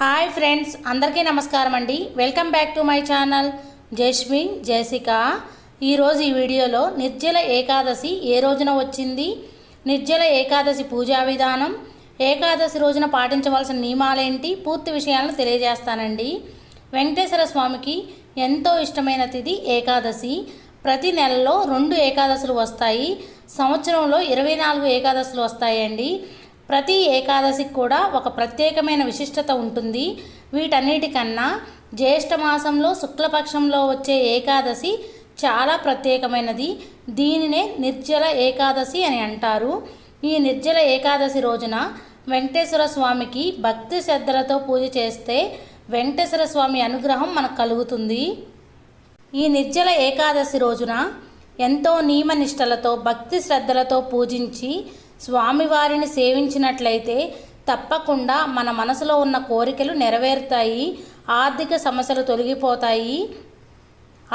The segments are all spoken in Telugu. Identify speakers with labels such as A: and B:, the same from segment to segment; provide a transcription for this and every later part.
A: హాయ్ ఫ్రెండ్స్ అందరికీ నమస్కారం అండి. Welcome back to my channel Jasmi జేసిక ఈరోజు ఈ వీడియోలో నిర్జల ఏకాదశి ఏ రోజున వచ్చింది? నిర్జల ఏకాదశి పూజా విధానం ఏకాదశి రోజున పాటించవలసిన నియమాలేంటి? పూర్తి విషయాలను తెలియజేస్తానండి. వెంకటేశ్వర స్వామికి ఎంతో ఇష్టమైన తిది ఏకాదశి. ప్రతి నెలలో రెండు ఏకాదశులు వస్తాయి. సంవత్సరంలో ఇరవై నాలుగు ఏకాదశులు వస్తాయండి. ప్రతి ఏకాదశికి కూడా ఒక ప్రత్యేకమైన విశిష్టత ఉంటుంది. వీటన్నిటికన్నా జ్యేష్ఠమాసంలో శుక్లపక్షంలో వచ్చే ఏకాదశి చాలా ప్రత్యేకమైనది. దీనినే నిర్జల ఏకాదశి అని అంటారు. ఈ నిర్జల ఏకాదశి రోజున వెంకటేశ్వర స్వామికి భక్తి శ్రద్ధలతో పూజ చేస్తే వెంకటేశ్వర స్వామి అనుగ్రహం మనకు కలుగుతుంది. ఈ నిర్జల ఏకాదశి రోజున ఎంతో నియమనిష్టలతో భక్తి శ్రద్ధలతో పూజించి స్వామివారిని సేవించినట్లయితే తప్పకుండా మన మనసులో ఉన్న కోరికలు నెరవేరుతాయి ఆర్థిక సమస్యలు తొలగిపోతాయి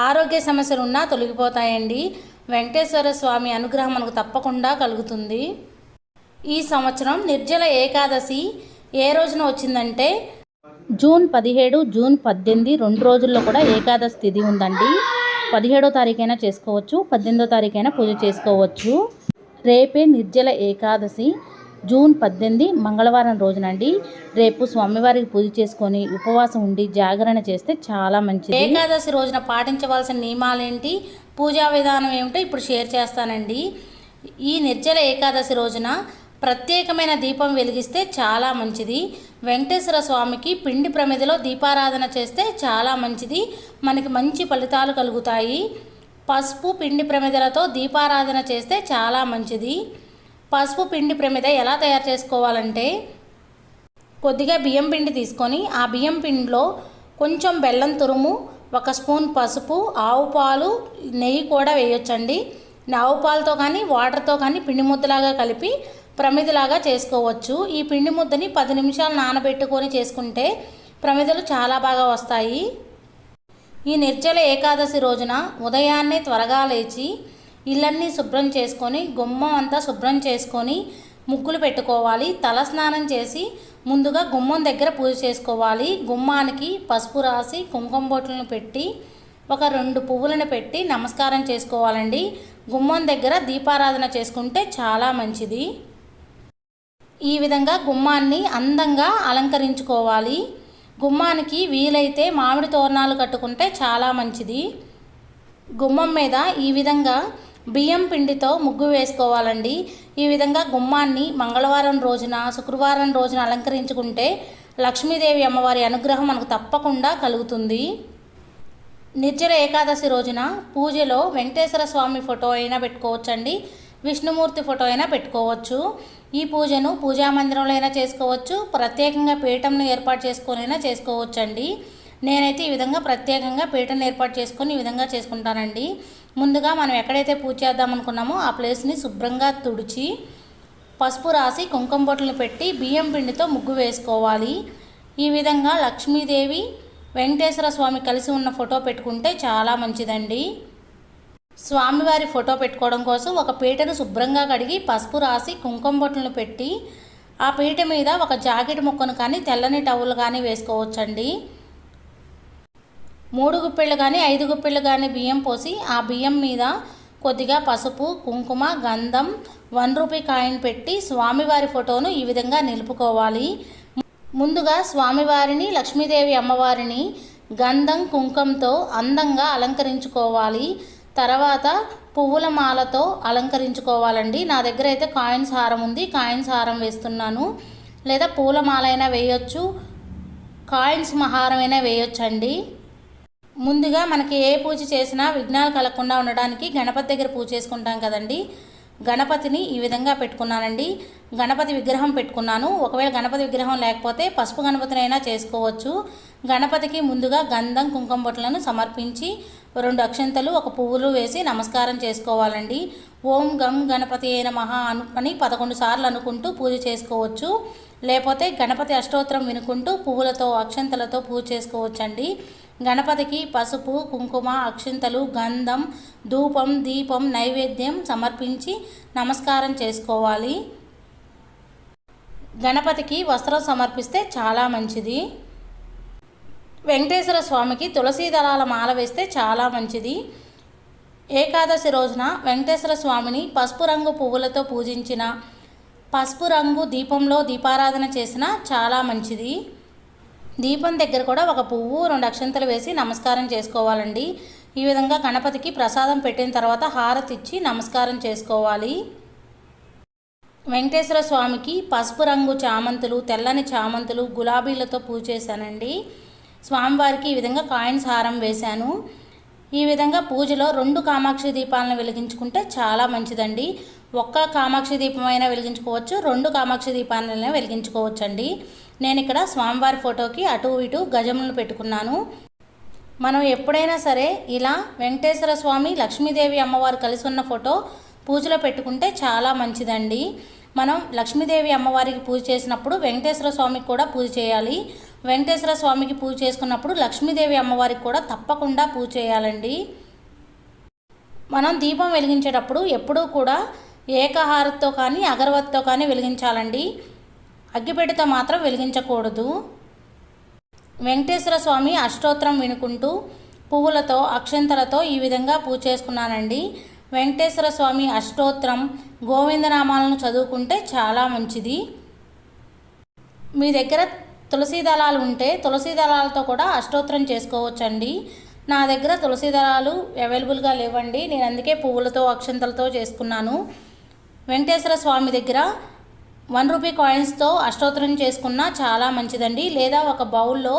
A: ఆరోగ్య సమస్యలు ఉన్నా తొలగిపోతాయండి. వెంకటేశ్వర స్వామి అనుగ్రహం మనకు తప్పకుండా కలుగుతుంది. ఈ సంవత్సరం నిర్జల ఏకాదశి ఏ రోజున వచ్చిందంటే? జూన్ పదిహేడు జూన్ పద్దెనిమిది రెండు రోజుల్లో కూడా ఏకాదశి తిథి ఉందండి. పదిహేడో తారీఖైనా చేసుకోవచ్చు పద్దెనిమిదో తారీఖైనా పూజ చేసుకోవచ్చు. రేపే నిర్జల ఏకాదశి జూన్ పద్దెనిమిది మంగళవారం రోజునండి. రేపు స్వామివారికి పూజ చేసుకొని ఉపవాసం ఉండి జాగరణ చేస్తే చాలా మంచిది. ఏకాదశి రోజున పాటించవలసిన నియమాలు ఏంటి పూజా విధానం ఏమిటో ఇప్పుడు షేర్ చేస్తానండి. ఈ నిర్జల ఏకాదశి రోజున ప్రత్యేకమైన దీపం వెలిగిస్తే చాలా మంచిది. వెంకటేశ్వర స్వామికి పిండి ప్రమిదలో దీపారాధన చేస్తే చాలా మంచిది. మనకి మంచి ఫలితాలు కలుగుతాయి. పసుపు పిండి ప్రమిదలతో దీపారాధన చేస్తే చాలా మంచిది. పసుపు పిండి ప్రమిద ఎలా తయారు చేసుకోవాలంటే కొద్దిగా బియ్యం పిండి తీసుకొని ఆ బియ్యం పిండిలో కొంచెం బెల్లం తురుము ఒక స్పూన్ పసుపు ఆవు పాలు నెయ్యి కూడా వేయొచ్చండి. ఆవు పాలతో కానీ వాటర్తో కానీ పిండి ముద్దలాగా కలిపి ప్రమిదలాగా చేసుకోవచ్చు. ఈ పిండి ముద్దని పది నిమిషాలు నానబెట్టుకొని చేసుకుంటే ప్రమిదలు చాలా బాగా వస్తాయి. ఈ నిర్జల ఏకాదశి రోజున ఉదయాన్నే త్వరగా లేచి ఇళ్ళన్నీ శుభ్రం చేసుకొని గుమ్మం అంతా శుభ్రం చేసుకొని ముగ్గులు పెట్టుకోవాలి. తల స్నానం చేసి ముందుగా గుమ్మం దగ్గర పూజ చేసుకోవాలి. గుమ్మానికి పసుపు రాసి కుంకుమ బొట్లను పెట్టి ఒక రెండు పువ్వులను పెట్టి నమస్కారం చేసుకోవాలండి. గుమ్మం దగ్గర దీపారాధన చేసుకుంటే చాలా మంచిది. ఈ విధంగా గుమ్మాన్ని అందంగా అలంకరించుకోవాలి. గుమ్మానికి వీలైతే మామిడి తోరణాలు కట్టుకుంటే చాలా మంచిది. గుమ్మం మీద ఈ విధంగా బియ్యం పిండితో ముగ్గు వేసుకోవాలండి. ఈ విధంగా గుమ్మాన్ని మంగళవారం రోజున శుక్రవారం రోజున అలంకరించుకుంటే లక్ష్మీదేవి అమ్మవారి అనుగ్రహం మనకు తప్పకుండా కలుగుతుంది. నిర్జల ఏకాదశి రోజున పూజలో వెంకటేశ్వర స్వామి ఫోటో అయినా పెట్టుకోవచ్చండి. విష్ణుమూర్తి ఫోటో అయినా పెట్టుకోవచ్చు. ఈ పూజను పూజా మందిరంలో అయినా చేసుకోవచ్చు. ప్రత్యేకంగా పీఠంను ఏర్పాటు చేసుకొనైనా చేసుకోవచ్చండి. నేనైతే ఈ విధంగా ప్రత్యేకంగా పీఠను ఏర్పాటు చేసుకొని ఈ విధంగా చేసుకుంటానండి. ముందుగా మనం ఎక్కడైతే పూజ చేద్దాం అనుకున్నామో ఆ ప్లేస్ని శుభ్రంగా తుడిచి పసుపు రాసి కుంకుమ బొట్లను పెట్టి బియ్యం పిండితో ముగ్గు వేసుకోవాలి. ఈ విధంగా లక్ష్మీదేవి వెంకటేశ్వర స్వామి కలిసి ఉన్న ఫోటో పెట్టుకుంటే చాలా మంచిదండి. స్వామివారి ఫోటో పెట్టుకోవడం కోసం ఒక పీటను శుభ్రంగా కడిగి పసుపు రాసి కుంకుమ బొట్టలను పెట్టి ఆ పీట మీద ఒక జాకెట్ ముక్కను కానీ తెల్లని టవల్ కానీ వేసుకోవచ్చండి. మూడు గుప్పిళ్ళు కానీ ఐదు గుప్పిళ్ళు కానీ బియ్యం పోసి ఆ బియ్యం మీద కొద్దిగా పసుపు కుంకుమ గంధం వన్ రూపీ కాయిన్ పెట్టి స్వామివారి ఫోటోను ఈ విధంగా నిలుపుకోవాలి. ముందుగా స్వామివారిని లక్ష్మీదేవి అమ్మవారిని గంధం కుంకంతో అందంగా అలంకరించుకోవాలి. తర్వాత పువ్వుల మాలతో అలంకరించుకోవాలండి. నా దగ్గర అయితే కాయిన్స్ హారం ఉంది. కాయిన్స్ హారం వేస్తున్నాను. లేదా పూల మాల అయినా వేయొచ్చు. కాయిన్స్ మహారం అయినా వేయొచ్చండి. ముందుగా మనకి ఏ పూజ చేసినా విఘ్నాలు కలగకుండా ఉండడానికి గణపతి దగ్గర పూజ చేసుకుంటాం కదండి. గణపతిని ఈ విధంగా పెట్టుకున్నానండి. గణపతి విగ్రహం పెట్టుకున్నాను. ఒకవేళ గణపతి విగ్రహం లేకపోతే పసుపు గణపతినైనా చేసుకోవచ్చు. గణపతికి ముందుగా గంధం కుంకుమ బొట్లను సమర్పించి రెండు అక్షంతలు ఒక పువ్వులు వేసి నమస్కారం చేసుకోవాలండి. ఓం గం గణపతి అయిన మహా అను అని పదకొండు సార్లు అనుకుంటూ పూజ చేసుకోవచ్చు. లేకపోతే గణపతి అష్టోత్తరం వినుకుంటూ పువ్వులతో అక్షంతలతో పూజ చేసుకోవచ్చండి. గణపతికి పసుపు కుంకుమ అక్షింతలు గంధం ధూపం దీపం నైవేద్యం సమర్పించి నమస్కారం చేసుకోవాలి. గణపతికి వస్త్రం సమర్పిస్తే చాలా మంచిది. వెంకటేశ్వర స్వామికి తులసీ దళాల మాల వేస్తే చాలా మంచిది. ఏకాదశి రోజున వెంకటేశ్వర స్వామిని పసుపు రంగు పువ్వులతో పూజించిన పసుపు రంగు దీపంలో దీపారాధన చేసిన చాలా మంచిది. దీపం దగ్గర కూడా ఒక పువ్వు రెండు అక్షంతలు వేసి నమస్కారం చేసుకోవాలండి. ఈ విధంగా గణపతికి ప్రసాదం పెట్టిన తర్వాత హారతి ఇచ్చి నమస్కారం చేసుకోవాలి. వెంకటేశ్వర స్వామికి పసుపు రంగు చామంతులు తెల్లని చామంతులు గులాబీలతో పూజ చేశానండి. స్వామివారికి ఈ విధంగా కాయిన్స్ హారం వేశాను. ఈ విధంగా పూజలో రెండు కామాక్షి దీపాలను వెలిగించుకుంటే చాలా మంచిదండి. ఒక్క కామాక్షి దీపమైనా వెలిగించుకోవచ్చు రెండు కామాక్షి దీపాలైనా వెలిగించుకోవచ్చండి. నేను ఇక్కడ స్వామివారి ఫోటోకి అటు ఇటు గజములను పెట్టుకున్నాను. మనం ఎప్పుడైనా సరే ఇలా వెంకటేశ్వర స్వామి లక్ష్మీదేవి అమ్మవారు కలిసి ఉన్న ఫోటో పూజలో పెట్టుకుంటే చాలా మంచిదండి. మనం లక్ష్మీదేవి అమ్మవారికి పూజ చేసినప్పుడు వెంకటేశ్వర స్వామికి కూడా పూజ చేయాలి. వెంకటేశ్వర స్వామికి పూజ చేసుకున్నప్పుడు లక్ష్మీదేవి అమ్మవారికి కూడా తప్పకుండా పూజ చేయాలండి. మనం దీపం వెలిగించేటప్పుడు ఎప్పుడూ కూడా ఏకహారతో కానీ అగరవత్తితో కానీ వెలిగించాలండి. అగ్గిపెట్టెతో మాత్రం వెలిగించకూడదు. వెంకటేశ్వర స్వామి అష్టోత్తరం వినుకుంటూ పువ్వులతో అక్షంతలతో ఈ విధంగా పూజ చేసుకున్నానండి. వెంకటేశ్వర స్వామి అష్టోత్తరం గోవిందనామాలను చదువుకుంటే చాలా మంచిది. మీ దగ్గర తులసి దళాలు ఉంటే తులసి దళాలతో కూడా అష్టోత్తరం చేసుకోవచ్చండి. నా దగ్గర తులసి దళాలు అవైలబుల్గా లేవండి. నేను అందుకే పువ్వులతో అక్షంతలతో చేసుకున్నాను. వెంకటేశ్వర స్వామి దగ్గర వన్ రూపీ కాయిన్స్తో అష్టోత్తరం చేసుకున్నా చాలా మంచిదండి. లేదా ఒక బౌల్లో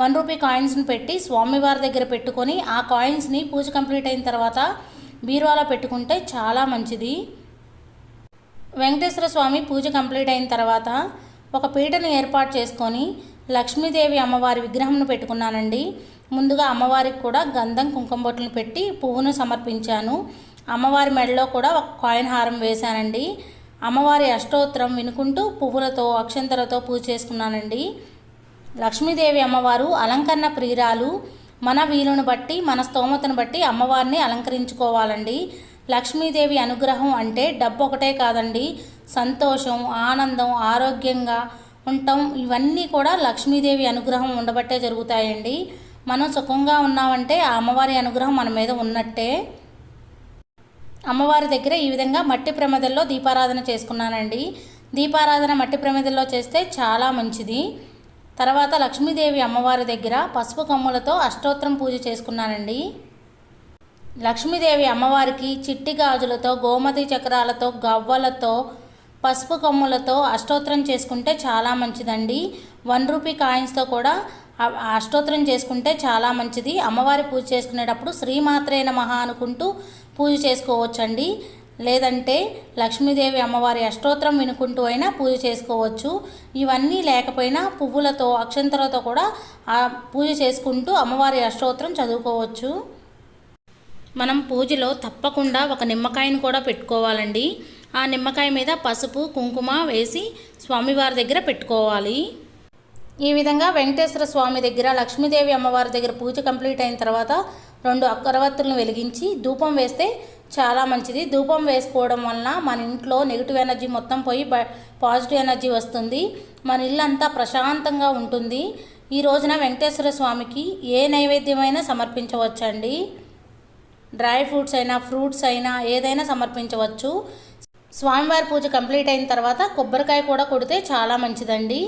A: వన్ రూపీ కాయిన్స్ని పెట్టి స్వామివారి దగ్గర పెట్టుకొని ఆ కాయిన్స్ని పూజ కంప్లీట్ అయిన తర్వాత బీరువాలో పెట్టుకుంటే చాలా మంచిది. వెంకటేశ్వర స్వామి పూజ కంప్లీట్ అయిన తర్వాత ఒక పీటను ఏర్పాటు చేసుకొని లక్ష్మీదేవి అమ్మవారి విగ్రహంను పెట్టుకున్నానండి. ముందుగా అమ్మవారికి కూడా గంధం కుంకుమ బొట్లను పెట్టి పువ్వును సమర్పించాను. అమ్మవారి మెడలో కూడా ఒక కాయిన్ హారం వేశానండి. అమ్మవారి అష్టోత్తరం వినుకుంటూ పువ్వులతో అక్షంతలతో పూజ చేసుకున్నానండి. లక్ష్మీదేవి అమ్మవారు అలంకరణ ప్రియురాలు. మన వీలును బట్టి మన స్తోమతను బట్టి అమ్మవారిని అలంకరించుకోవాలండి. లక్ష్మీదేవి అనుగ్రహం అంటే డబ్బు ఒకటే కాదండి. సంతోషం ఆనందం ఆరోగ్యంగా ఉండటం ఇవన్నీ కూడా లక్ష్మీదేవి అనుగ్రహం ఉండబట్టే జరుగుతాయండి. మనం సుఖంగా ఉన్నామంటే ఆ అమ్మవారి అనుగ్రహం మన మీద ఉన్నట్టే. అమ్మవారి దగ్గర ఈ విధంగా మట్టి ప్రమిదల్లో దీపారాధన చేసుకున్నానండి. దీపారాధన మట్టి ప్రమిదల్లో చేస్తే చాలా మంచిది. తర్వాత లక్ష్మీదేవి అమ్మవారి దగ్గర పసుపు కొమ్ములతో అష్టోత్తరం పూజ చేసుకున్నానండి. లక్ష్మీదేవి అమ్మవారికి చిట్టి గాజులతో గోమతి చక్రాలతో గవ్వలతో పసుపు కొమ్ములతో అష్టోత్తరం చేసుకుంటే చాలా మంచిదండి. వన్ రూపీ కాయిన్స్తో కూడా అష్టోత్తరం చేసుకుంటే చాలా మంచిది. అమ్మవారి పూజ చేసుకునేటప్పుడు శ్రీమాత్రే నమః అనుకుంటూ పూజ చేసుకోవచ్చండి. లేదంటే లక్ష్మీదేవి అమ్మవారి అష్టోత్తరం వినుకుంటూ అయినా పూజ చేసుకోవచ్చు. ఇవన్నీ లేకపోయినా పువ్వులతో అక్షంతలతో కూడా ఆ పూజ చేసుకుంటూ అమ్మవారి అష్టోత్తరం చదువుకోవచ్చు. మనం పూజలో తప్పకుండా ఒక నిమ్మకాయను కూడా పెట్టుకోవాలండి. ఆ నిమ్మకాయ మీద పసుపు కుంకుమ వేసి స్వామివారి దగ్గర పెట్టుకోవాలి. ఈ విధంగా వెంకటేశ్వర స్వామి దగ్గర లక్ష్మీదేవి అమ్మవారి దగ్గర పూజ కంప్లీట్ అయిన తర్వాత రెండు అక్కరవత్తులను వెలిగించి ధూపం వేస్తే చాలా మంచిది. ధూపం వేసుకోవడం వలన మన ఇంట్లో నెగిటివ్ ఎనర్జీ మొత్తం పోయి పాజిటివ్ ఎనర్జీ వస్తుంది. మన ఇల్లంతా ప్రశాంతంగా ఉంటుంది. ఈ రోజున వెంకటేశ్వర స్వామికి ఏ నైవేద్యమైనా సమర్పించవచ్చండి. డ్రై ఫ్రూట్స్ అయినా ఫ్రూట్స్ అయినా ఏదైనా సమర్పించవచ్చు. స్వామివారి పూజ కంప్లీట్ అయిన తర్వాత కొబ్బరికాయ కూడా కొడితే చాలా మంచిదండి.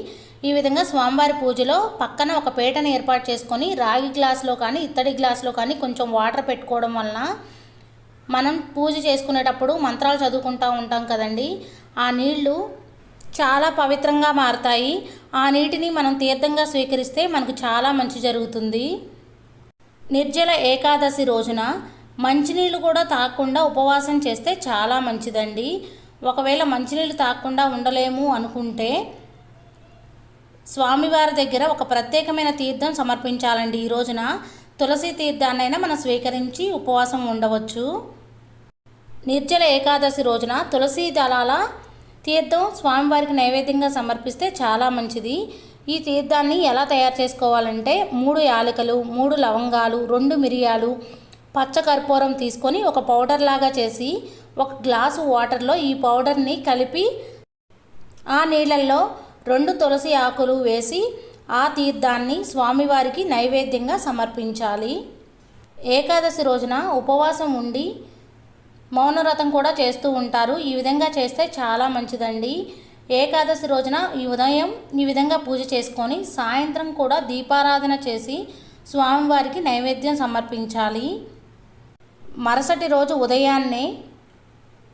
A: ఈ విధంగా స్వామివారి పూజలో పక్కన ఒక పీటను ఏర్పాటు చేసుకొని రాగి గ్లాసులో కానీ ఇత్తడి గ్లాసులో కానీ కొంచెం వాటర్ పెట్టుకోవడం వలన మనం పూజ చేసుకునేటప్పుడు మంత్రాలు చదువుకుంటూ ఉంటాం కదండి. ఆ నీళ్ళు చాలా పవిత్రంగా మారతాయి. ఆ నీటిని మనం తీర్థంగా స్వీకరిస్తే మనకు చాలా మంచి జరుగుతుంది. నిర్జల ఏకాదశి రోజున మంచినీళ్ళు కూడా తాగకుండా ఉపవాసం చేస్తే చాలా మంచిదండి. ఒకవేళ మంచినీళ్ళు తాగకుండా ఉండలేము అనుకుంటే స్వామివారి దగ్గర ఒక ప్రత్యేకమైన తీర్థం సమర్పించాలండి ఈ రోజున. తులసి తీర్థాన్నైనా మనం స్వీకరించి ఉపవాసం ఉండవచ్చు. నిర్జల ఏకాదశి రోజున తులసి దళాల తీర్థం స్వామివారికి నైవేద్యంగా సమర్పిస్తే చాలా మంచిది. ఈ తీర్థాన్ని ఎలా తయారు చేసుకోవాలంటే మూడు యాలకులు మూడు లవంగాలు రెండు మిరియాలు పచ్చకర్పూరం తీసుకొని ఒక పౌడర్ లాగా చేసి ఒక గ్లాసు వాటర్లో ఈ పౌడర్ని కలిపి ఆ నీళ్ళల్లో రెండు తులసి ఆకులు వేసి ఆ తీర్థాన్ని స్వామివారికి నైవేద్యంగా సమర్పించాలి. ఏకాదశి రోజున ఉపవాసం ఉండి మౌనవ్రతం కూడా చేస్తూ ఉంటారు. ఈ విధంగా చేస్తే చాలా మంచిదండి. ఏకాదశి రోజున ఈ ఉదయం ఈ విధంగా పూజ చేసుకొని సాయంత్రం కూడా దీపారాధన చేసి స్వామివారికి నైవేద్యం సమర్పించాలి. మరుసటి రోజు ఉదయాన్నే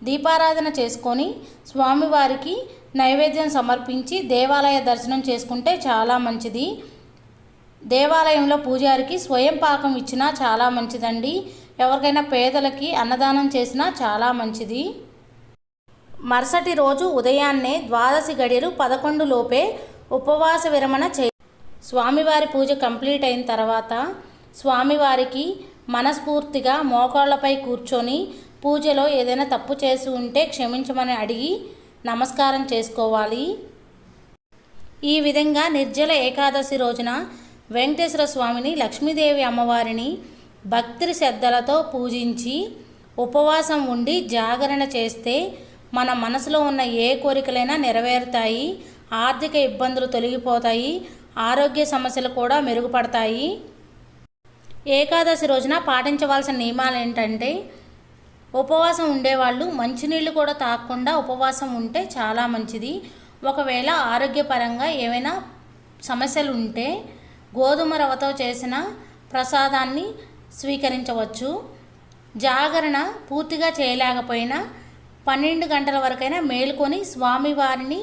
A: దీపారాధన చేసుకొని స్వామివారికి నైవేద్యం సమర్పించి దేవాలయ దర్శనం చేసుకుంటే చాలా మంచిది. దేవాలయంలో పూజారికి స్వయం పాకం ఇచ్చినా చాలా మంచిదండి. ఎవరికైనా పేదలకి అన్నదానం చేసినా చాలా మంచిది. మరుసటి రోజు ఉదయాన్నే ద్వాదశి గడియలు పదకొండు లోపే ఉపవాస విరమణ చే స్వామివారి పూజ కంప్లీట్ అయిన తర్వాత స్వామివారికి మనస్ఫూర్తిగా మోకాళ్ళపై కూర్చొని పూజలో ఏదైనా తప్పు చేసి ఉంటే క్షమించమని అడిగి నమస్కారం చేసుకోవాలి. ఈ విధంగా నిర్జల ఏకాదశి రోజున వెంకటేశ్వర స్వామిని లక్ష్మీదేవి అమ్మవారిని భక్తి శ్రద్ధలతో పూజించి ఉపవాసం ఉండి జాగరణ చేస్తే మన మనసులో ఉన్న ఏ కోరికలైనా నెరవేరుతాయి. ఆర్థిక ఇబ్బందులు తొలగిపోతాయి. ఆరోగ్య సమస్యలు కూడా మెరుగుపడతాయి. ఏకాదశి రోజున పాటించవలసిన నియమాలు ఏంటంటే ఉపవాసం ఉండేవాళ్ళు మంచినీళ్ళు కూడా తాగకుండా ఉపవాసం ఉంటే చాలా మంచిది. ఒకవేళ ఆరోగ్యపరంగా ఏమైనా సమస్యలు ఉంటే గోధుమ రవ్వతో చేసిన ప్రసాదాన్ని స్వీకరించవచ్చు. జాగరణ పూర్తిగా చేయలేకపోయినా పన్నెండు గంటల వరకైనా మేలుకొని స్వామివారిని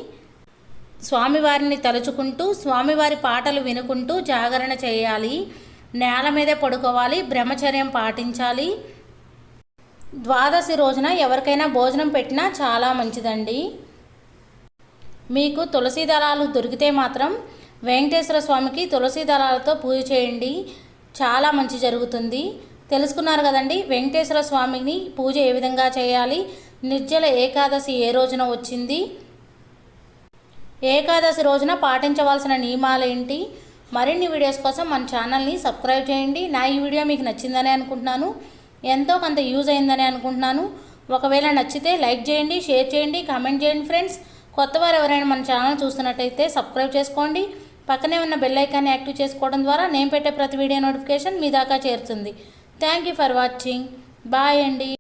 A: స్వామివారిని తలుచుకుంటూ స్వామివారి పాటలు వినుకుంటూ జాగరణ చేయాలి. నేల మీదే పడుకోవాలి బ్రహ్మచర్యం పాటించాలి. ద్వాదశి రోజున ఎవరికైనా భోజనం పెట్టినా చాలా మంచిదండి. మీకు తులసి దళాలు దొరికితే మాత్రం వెంకటేశ్వర స్వామికి తులసి దళాలతో పూజ చేయండి. చాలా మంచి జరుగుతుంది. తెలుసుకున్నారు కదండి వెంకటేశ్వర స్వామిని పూజ ఏ విధంగా చేయాలి? నిర్జల ఏకాదశి ఏ రోజున వచ్చింది? ఏకాదశి రోజున పాటించవలసిన నియమాలు ఏంటి మరిన్ని వీడియోస్ కోసం మన ఛానల్ని సబ్స్క్రైబ్ చేయండి. నా ఈ వీడియో మీకు నచ్చిందని అనుకుంటున్నాను. ఎంతో కొంత యూజ్ అయిందని అనుకుంటున్నాను. ఒకవేళ నచ్చితే లైక్ చేయండి షేర్ చేయండి కామెంట్ చేయండి ఫ్రెండ్స్. కొత్త వారు ఎవరైనా మన ఛానల్ చూస్తున్నట్టయితే సబ్స్క్రైబ్ చేసుకోండి. పక్కనే ఉన్న బెల్ ఐకాన్ని యాక్టివ్ చేసుకోవడం ద్వారా నేను పెట్టే ప్రతి వీడియో నోటిఫికేషన్ మీ దాకా చేరుతుంది. Thank you for watching. Bye అండి.